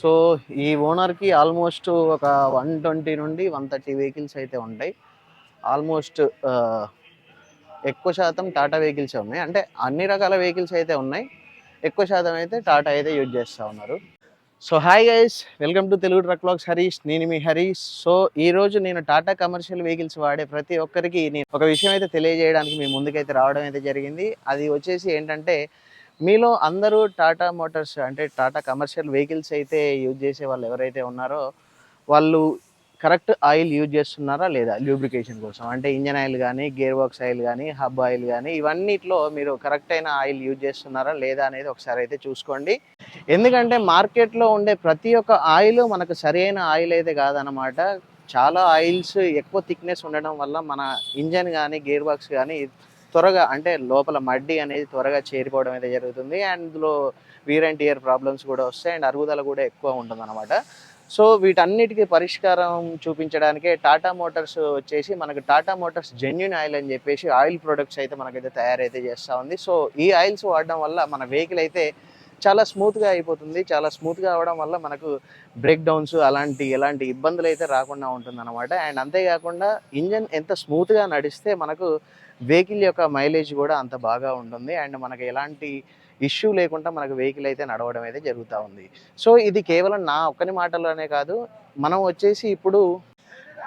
So ఈ ఓనర్కి almost ఒక వన్ ట్వంటీ నుండి వన్ థర్టీ వెహికల్స్ అయితే ఉంటాయి. ఆల్మోస్ట్ ఎక్కువ శాతం టాటా వెహికల్స్ ఉన్నాయి. అంటే అన్ని రకాల వెహికల్స్ అయితే ఉన్నాయి. ఎక్కువ శాతం అయితే టాటా అయితే యూజ్ చేస్తూ ఉన్నారు. So hi guys! Welcome to Telugu truck vlogs Harish నేను మీ హరీష్. సో ఈరోజు నేను టాటా కమర్షియల్ వెహికల్స్ వాడే ప్రతి ఒక్కరికి నేను ఒక విషయం అయితే తెలియజేయడానికి మీ ముందుకైతే రావడం అయితే జరిగింది. అది వచ్చేసి ఏంటంటే మీలో అందరూ టాటా మోటార్స్ అంటే టాటా కమర్షియల్ వెహికల్స్ అయితే యూజ్ చేసే వాళ్ళు ఎవరైతే ఉన్నారో వాళ్ళు కరెక్ట్ ఆయిల్ యూజ్ చేస్తున్నారా లేదా లూబ్రికేషన్ కోసం? అంటే ఇంజన్ ఆయిల్ కానీ గేర్ బాక్స్ ఆయిల్ కానీ హబ్ ఆయిల్ కానీ ఇవన్నిట్లో మీరు కరెక్ట్ అయిన ఆయిల్ యూజ్ చేస్తున్నారా లేదా అనేది ఒకసారి అయితే చూసుకోండి. ఎందుకంటే మార్కెట్లో ఉండే ప్రతి ఒక్క ఆయిల్ మనకు సరైన ఆయిల్ అయితే కాదనమాట చాలా ఆయిల్స్ ఎక్కువ థిక్నెస్ ఉండడం వల్ల మన ఇంజన్ కానీ గేర్ బాక్స్ కానీ త్వరగా అంటే లోపల మడ్డి అనేది త్వరగా చేరిపోవడం అయితే జరుగుతుంది. అండ్ ఇందులో వీర్ అండ్ ప్రాబ్లమ్స్ కూడా వస్తాయి. అండ్ అరుగుదల కూడా ఎక్కువ ఉంటుంది సో వీటన్నిటికీ పరిష్కారం చూపించడానికే టాటా మోటార్స్ వచ్చేసి మనకు టాటా మోటార్స్ జెన్యున్ ఆయిల్ అని చెప్పేసి ఆయిల్ ప్రొడక్ట్స్ అయితే మనకైతే తయారైతే చేస్తూ ఉంది. సో ఈ ఆయిల్స్ వాడడం వల్ల మన వెహికల్ అయితే చాలా స్మూత్గా అయిపోతుంది. చాలా స్మూత్గా అవడం వల్ల మనకు బ్రేక్ డౌన్స్ అలాంటి ఎలాంటి ఇబ్బందులు అయితే రాకుండా ఉంటుంది అనమాట అండ్ అంతేకాకుండా ఇంజన్ ఎంత స్మూత్గా నడిస్తే మనకు వెహికల్ యొక్క మైలేజ్ కూడా అంత బాగా ఉంటుంది. అండ్ మనకు ఎలాంటి ఇష్యూ లేకుండా మనకు వెహికల్ అయితే నడవడం అయితే జరుగుతూ ఉంది. సో ఇది కేవలం నా ఒక్కని మాటలోనే కాదు. మనం వచ్చేసి ఇప్పుడు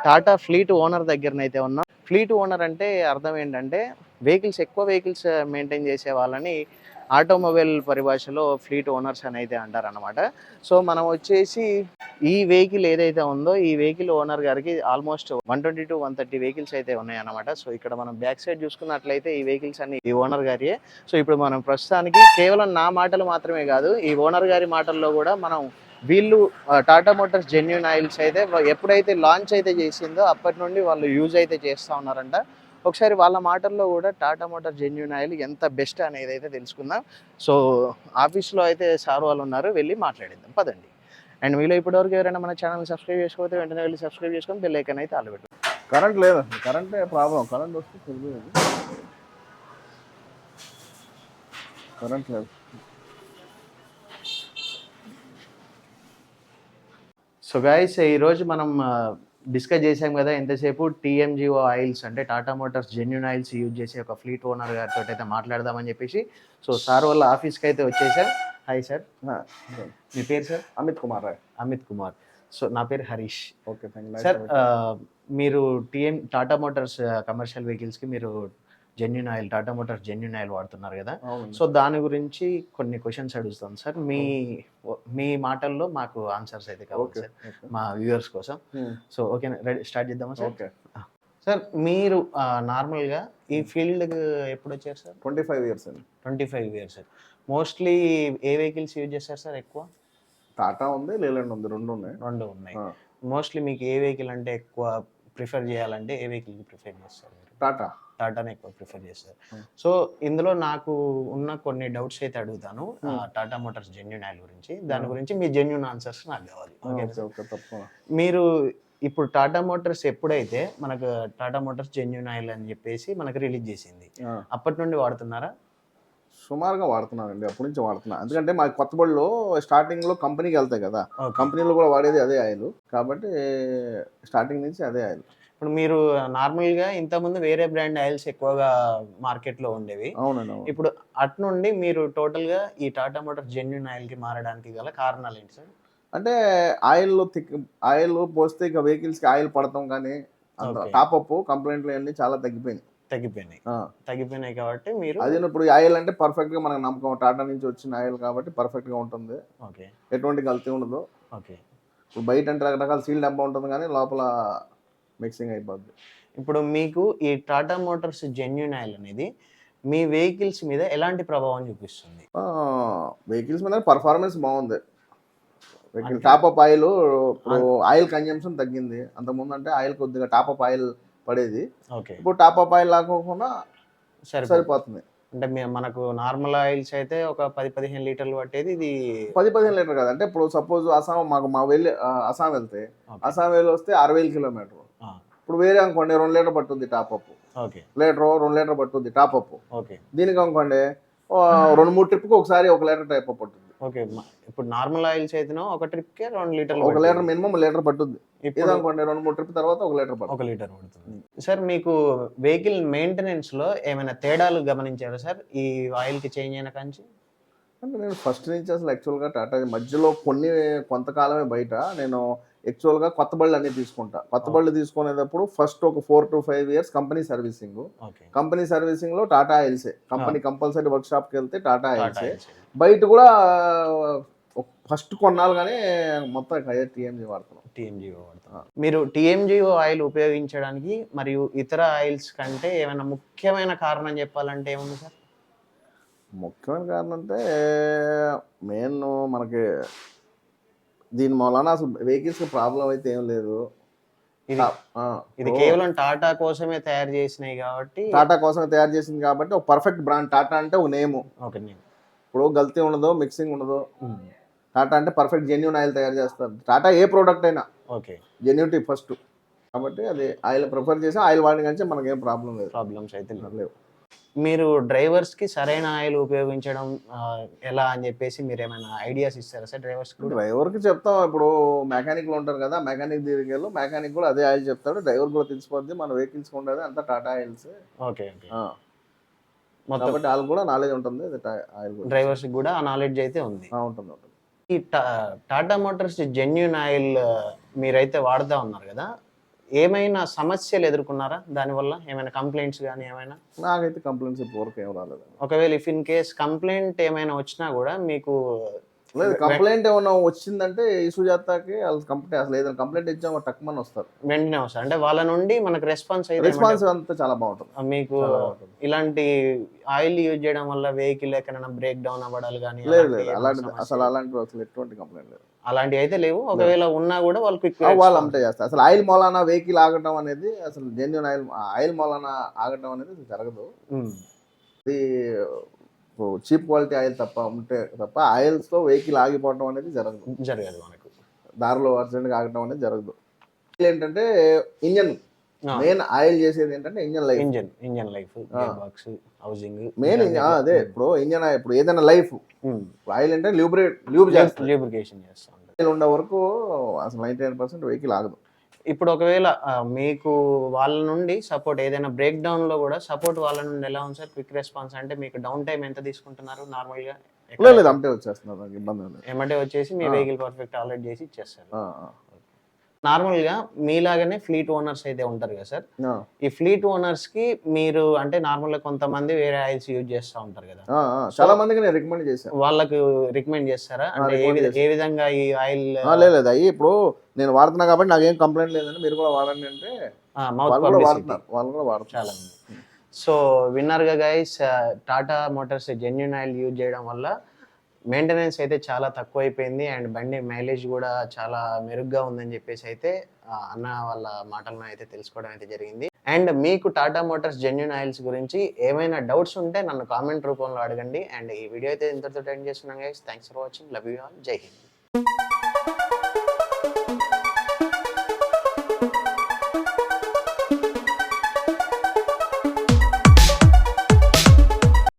టాటా ఫ్లీట్ ఓనర్ దగ్గరనైతే ఉన్నాం. ఫ్లీట్ ఓనర్ అంటే అర్థం ఏంటంటే వెహికల్స్ ఎక్కువ వెహికల్స్ మెయింటైన్ uh, చేసే వాళ్ళని ఆటోమొబైల్ పరిభాషలో ఫ్లీట్ ఓనర్స్ అని అయితే అంటారు అనమాట సో మనం వచ్చేసి ఈ వెహికల్ ఏదైతే ఉందో ఈ వెహికల్ ఓనర్ గారికి almost one twenty to one thirty vehicles అయితే ఉన్నాయన్నమాట. సో ఇక్కడ మనం బ్యాక్ సైడ్ చూసుకున్నట్లయితే ఈ వెహికల్స్ అన్ని ఈ ఓనర్ గారియే. సో ఇప్పుడు మనం ప్రస్తుతానికి కేవలం నా మాటలు మాత్రమే కాదు ఈ ఓనర్ గారి మాటల్లో కూడా మనం వీళ్ళు టాటా మోటార్స్ జెన్యున్ ఆయిల్స్ అయితే ఎప్పుడైతే లాంచ్ అయితే చేసిందో అప్పటి నుండి వాళ్ళు యూజ్ అయితే చేస్తూ ఉన్నారంట. ఒకసారి వాళ్ళ మాటల్లో కూడా టాటా మోటార్ జెన్యున్ ఆయిల్ ఎంత బెస్ట్ అనేది అయితే తెలుసుకుందాం. సో ఆఫీస్లో అయితే సార్ వాళ్ళు ఉన్నారు వెళ్ళి మాట్లాడిద్దాం. పదండి. అండ్ మీలో ఇప్పటివరకు ఎవరైనా మన ఛానల్ సబ్స్క్రైబ్ చేసుకోకపోతే వెంటనే వెళ్ళి సబ్స్క్రైబ్ చేసుకొని బెల్ ఐకాన్ అయితే ఆల్ పెట్టు కరెంట్ లేదు. కరెంటే ప్రాబ్లం. కరెంట్ వస్తే తెలియదు కరెంట్ లేదు. సో గాయస్ ఈరోజు మనం డిస్కస్ చేసాం కదా ఎంతసేపు టీఎంజిఓ ఆయిల్స్ అంటే Tata motors genuine oils use చేసే ఒక ఫ్లీట్ ఓనర్ గారితో అయితే మాట్లాడదామని చెప్పేసి సో సార్ వాళ్ళ ఆఫీస్కి అయితే వచ్చేసాం. Hi sir. మీ పేరు సార్? అమిత్ కుమార్ రాయ్. అమిత్ కుమార్. సో నా పేరు హరీష్. ఓకే సార్ మీరు టీఎం టాటా మోటార్స్ కమర్షియల్ వెహికల్స్కి మీరు genuine oil Tata motors genuine oil వాడుతున్నారు కదా. సో దాని గురించి కొన్ని క్వశ్చన్స్ అడుగుతాం సార్. మీ మీ మాటల్లో మాకు ఆన్సర్స్ అయితే కావాలి సార్. మా వ్యూవర్స్ కోసం. సో ఓకే రెడీ స్టార్ట్ చేద్దామా సార్? ఓకే. సార్ మీరు నార్మల్గా ఈ ఫీల్డ్కి ఎప్పుడు వచ్చారు సార్? ట్వంటీ ఫైవ్ ఇయర్స్ అండి. Twenty five years sir mostly ఏ వెహికల్స్ యూజ్ చేస్తారు సార్ ఎక్కువ? టాటా ఉంది లేలాండ్ ఉంది రెండు ఉన్నాయి. రెండు ఉన్నాయి. మోస్ట్లీ మీకు ఏ వెహికల్ అంటే ఎక్కువ ప్రిఫర్ చేయాలంటే ఏ వెహికల్కి ప్రిఫర్ చేస్తారు? మీరు టాటా. టాటానే ఎక్కువ ప్రిఫర్ చేస్తారు. సో ఇందులో నాకు ఉన్న కొన్ని డౌట్స్ అయితే అడుగుతాను. టాటా మోటార్స్ జెన్యున్ ఆయిల్ గురించి. దాని. గురించి మీ జెన్యున్ ఆన్సర్స్ నాకు కావాలి. మీరు ఇప్పుడు టాటా మోటార్స్ ఎప్పుడైతే మనకు టాటా మోటార్స్ జెన్యున్ ఆయిల్ అని చెప్పేసి మనకు రిలీజ్ చేసింది అప్పటి నుండి వాడుతున్నారా? సుమారుగా వాడుతున్నానండి అప్పటి నుంచి వాడుతున్నా. ఎందుకంటే మా కొత్త బడిలో స్టార్టింగ్లో కంపెనీకి వెళ్తాయి కదా. కంపెనీలో కూడా వాడేది అదే ఆయిల్. కాబట్టి స్టార్టింగ్ నుంచి అదే ఆయిల్. ఇప్పుడు మీరు నార్మల్గా ఇంతకుముందు వేరే బ్రాండ్ ఆయిల్స్ ఎక్కువగా మార్కెట్లో ఉండేవి. అవునండి అవును. ఇప్పుడు అటు నుండి మీరు టోటల్గా ఈ టాటా మోటార్స్ జెన్యున్ ఆయిల్కి మారడానికి గల కారణాలు ఏంటి సార్? అంటే ఆయిల్ థిక్ ఆయిల్ పోస్తే ఇక వెహికల్స్కి ఆయిల్ పడతాం కానీ. టాప్ అప్ కంప్లైంట్లు అన్ని చాలా తగ్గిపోయినాయి. తగ్గిపోయినాయి. తగ్గిపోయినాయి కాబట్టి మీరు అది ఇప్పుడు ఆయిల్ అంటే పర్ఫెక్ట్గా మనకు నమ్మకం టాటా నుంచి వచ్చిన ఆయిల్ కాబట్టి పర్ఫెక్ట్గా ఉంటుంది. ఓకే. ఎటువంటి కల్తీ ఉండదు. ఓకే. ఇప్పుడు బయట అంటే రకరకాల సీల్ డబ్బా ఉంటుంది కానీ లోపల మిక్సింగ్ అయిపోద్ది. ఇప్పుడు మీకు ఈ టాటా మోటార్స్ జెన్యున్ ఆయిల్ అనేది మీ వెహికల్స్ మీద ఎలాంటి ప్రభావం చూపిస్తుంది? వెహికల్స్ మీద పర్ఫార్మెన్స్ బాగుంది. వెహికల్ టాప్ అప్ ఆయిల్ ఇప్పుడు ఆయిల్ కన్జంప్షన్ తగ్గింది. అంతకుముందు అంటే ఆయిల్ కొద్దిగా టాప్ అప్ ఆయిల్ పడేది. ఓకే. ఇప్పుడు టాప్ అప్ ఆయిల్ లాకోకుండా సరే సరిపోతుంది. అంటే మనకు నార్మల్ ఆయిల్స్ అయితే ఒక పది పదిహేను లీటర్లు పట్టేది ఇది పది పదిహేను లీటర్ కాదు. అంటే ఇప్పుడు సపోజ్ అస్సాం మాకు మా వెళ్ళి ఆ, అస్సాం వెళ్తే. అస్సాం వెళ్ళి వస్తే అరవై వేలు కిలోమీటర్. ఇప్పుడు వేరే అనుకోండి రెండు లీటర్ పట్టుద్ది టాప్ అప్. ఓకే. లీటర్ రెండు లీటర్ పట్టుద్ది టాప్ అప్. ఓకే. దీనికి అనుకోండి రెండు మూడు ట్రిప్కి ఒకసారి ఒక లీటర్ టైప్ పట్టుద్ది ఓకే ఇప్పుడు నార్మల్ ఆయిల్స్ అయితేనో ఒక ట్రిప్కి రెండు లీటర్లు ఒక లీటర్. మినిమం లీటర్ పట్టుద్ది ఇప్పుడు ఇదనుకోండి రెండు మూడు ట్రిప్ తర్వాత ఒక లీటర్ పడుతుంది. ఒక లీటర్ పడుతుంది. సార్ మీకు వెహికల్ మెయింటెనెన్స్లో ఏమైనా తేడాలు గమనించారా సార్? ఈ ఆయిల్కి చేంజ్ అయిన కంచి? అంటే నేను ఫస్ట్ నుంచి అసలు యాక్చువల్గా టాటా మధ్యలో కొన్ని కొంతకాలమే బయట. నేను యాక్చువల్గా కొత్త బళ్ళు అన్ని తీసుకుంటా. కొత్త బళ్ళు తీసుకునేటప్పుడు ఫస్ట్ ఒక four to five years company servicing. Company సర్వీసింగ్లో Tata ఆయిల్సే కంపెనీ కంపల్సరీ వర్క్ షాప్కి వెళ్తే టాటా ఆయిల్సే టాటా బయట కూడా ఫస్ట్ కొన్నాళ్ళుగానే మొత్తం టీఎంజీ వాడుతున్నాం. టీఎంజీఓ వాడతాం మీరు టీఎంజీఓ ఆయిల్ ఉపయోగించడానికి మరియు ఇతర ఆయిల్స్ కంటే ఏమైనా ముఖ్యమైన కారణం చెప్పాలంటే ఏముంది సార్? ముఖ్యమైన కారణం అంటే మెయిన్ మనకి దీని మూలన అసలు వెహికల్స్ ప్రాబ్లం అయితే ఏం లేదు. ఇది ఇది కేవలం టాటా కోసమే తయారు చేసినాయి కాబట్టి టాటా కోసమే తయారు చేసింది కాబట్టి ఒక పర్ఫెక్ట్ బ్రాండ్. టాటా అంటే ఒక నేమ్. ఓకే నేను ఇప్పుడు గల్తీ ఉండదు మిక్సింగ్ ఉండదు టాటా అంటే పర్ఫెక్ట్ జెన్యున్ ఆయిల్ తయారు చేస్తారు. టాటా ఏ ప్రోడక్ట్ అయినా. ఓకే. Genuinity first. కాబట్టి అది ఆయిల్ ప్రిఫర్ చేసి ఆయిల్ వాడిన కానీ మనకేం ప్రాబ్లం లేదు. ప్రాబ్లమ్స్ అయితే లేవు. మీరు డ్రైవర్స్కి సరైన ఆయిల్ ఉపయోగించడం ఎలా అని చెప్పేసి మీరు ఏమైనా ఐడియాస్ ఇస్తారా సార్ డ్రైవర్స్కి డ్రైవర్కి చెప్తాం. ఇప్పుడు మెకానిక్లు ఉంటారు కదా మెకానిక్ దగ్గరికి వెళ్ళు. మెకానిక్ కూడా అదే ఆయిల్ చెప్తాడు. డ్రైవర్ కూడా తెలిసిపోద్ది. మన వెహికల్స్ ఉండేది అంతా టాటా ఆయిల్స్. Okay okay. మొత్తం కాబట్టి వాళ్ళకి కూడా నాలెడ్జ్ ఉంటుంది. ఆయిల్ కూడా డ్రైవర్స్ కూడా ఆ నాలెడ్జ్ అయితే ఉంది. ఉంటుంది ఉంటుంది. ఈ టాటా మోటార్స్ జెన్యున్ ఆయిల్ మీరైతే వాడుతూ ఉన్నారు కదా ఏమైనా సమస్యలు ఎదుర్కొన్నారా? దానివల్ల ఏమైనా కంప్లైంట్స్ కానీ ఏమైనా? నాకైతే కంప్లైంట్స్ ఇప్పటివరకు ఏం రాలేదు ఒకవేళ ఇఫ్ ఇన్ కేస్ కంప్లైంట్ ఏమైనా వచ్చినా కూడా మీకు లేదు కంప్లైంట్ ఏమన్నా వచ్చిందంటే ఈ సుజాతకి వాళ్ళ కంప్లైంట్ అసలు ఏదైనా కంప్లైంట్ ఇచ్చామో టక్మని వస్తారు. వెంటనే వస్తారు. అంటే వాళ్ళ నుండి మనకు రెస్పాన్స్ అయితే రెస్పాన్స్ అంతా చాలా బాగుంటుంది. మీకు ఇలాంటి ఆయిల్ యూజ్ చేయడం వల్ల వెహికల్ ఎక్కడైనా బ్రేక్ డౌన్ అవ్వడాలు కానీ లేదు లేదు అలాంటిది అసలు అలాంటి అసలు ఎటువంటి కంప్లైంట్ లేదు. అలాంటివి అయితే లేవు. ఒకవేళ ఉన్నా కూడా వాళ్ళు క్విక్ వాళ్ళు అంతే చేస్తారు. అసలు ఆయిల్ మూలాన వెహికల్ ఆగటం అనేది అసలు జెన్యున్ ఆయిల్ ఆయిల్ మూలాన ఆగటం అనేది జరగదు. ఇది చీప్ క్వాలిటీ ఆయిల్ తప్ప ఉంటే తప్ప ఆయిల్స్లో వెహికల్ ఆగిపోవడం అనేది జరగదు. జరగదు మనకు. దారిలో అర్జెంట్ ఆగటం అనేది జరగదు. ఏంటంటే ఇంజన్ మెయిన్ ఆయిల్ చేసేది ఏంటంటే engine life. Engine engine life box housing main అదే ఇప్పుడు ఇంజన్ ఇప్పుడు ఏదైనా లైఫ్. ఆయిల్ అంటే ల్యూబ్రేట్ ల్యూబ్ చేస్తుంది ల్యూబ్రికేషన్ చేస్తూ. ఆయిల్ ఉండే వరకు అసలు నైన్టీ నైన్ పర్సెంట్ వెహికల్ ఆగదు. ఇప్పుడు ఒకవేళ మీకు వాళ్ళ నుండి సపోర్ట్ ఏదైనా బ్రేక్ డౌన్లో కూడా సపోర్ట్ వాళ్ళ నుండి ఎలా ఉంది సార్? క్విక్ రెస్పాన్స్ అంటే మీకు డౌన్ టైం ఎంత తీసుకుంటున్నారు నార్మల్గా? లేదు లేదు అంతే వచ్చేస్తున్నారు నాకు ఇబ్బంది ఏం లేదు. ఎమ్మటే వచ్చేసి మీ వెహికల్ పర్ఫెక్ట్ ఆల్రెడీ చేసి ఇచ్చేస్తారు. నార్మల్గా మీలాగానే ఫ్లీట్ ఓనర్స్ అయితే ఉంటారు కదా సార్? ఈ ఫ్లీట్ ఓనర్స్కి మీరు అంటే నార్మల్గా కొంతమంది వేరే ఆయిల్స్ యూజ్ చేస్తూ ఉంటారు కదా. చాలా మందికి నేను రికమెండ్ చేశాను వాళ్ళకు రికమెండ్ చేస్తారా? అంటే ఏ విధంగా ఈ ఆయిల్ లేదు అయ్యి ఇప్పుడు నేను వాడుతున్నా కాబట్టి నాకేం కంప్లైంట్ లేదండి మీరు కూడా వాడండి అంటే వాళ్ళు కూడా వాడుతున్నారు. వాళ్ళు కూడా వాడుతున్నారు. చాలా మంది. So విన్నర్గా guys Tata motors genuine oil use చేయడం వల్ల మెయింటెనెన్స్ అయితే చాలా తక్కువ అయిపోయింది అండ్ బండి మైలేజ్ కూడా చాలా మెరుగ్గా ఉందని చెప్పేసి అయితే అన్న వాళ్ళ మాటలను అయితే తెలుసుకోవడం అయితే జరిగింది. అండ్ మీకు టాటా మోటార్స్ జెన్యున్ ఆయిల్స్ గురించి ఏమైనా డౌట్స్ ఉంటే నన్ను కామెంట్ రూపంలో అడగండి. అండ్ ఈ వీడియో అయితే ఇంతటితో ఎండ్ చేస్తున్నాం guys thanks for watching love you all Jai Hind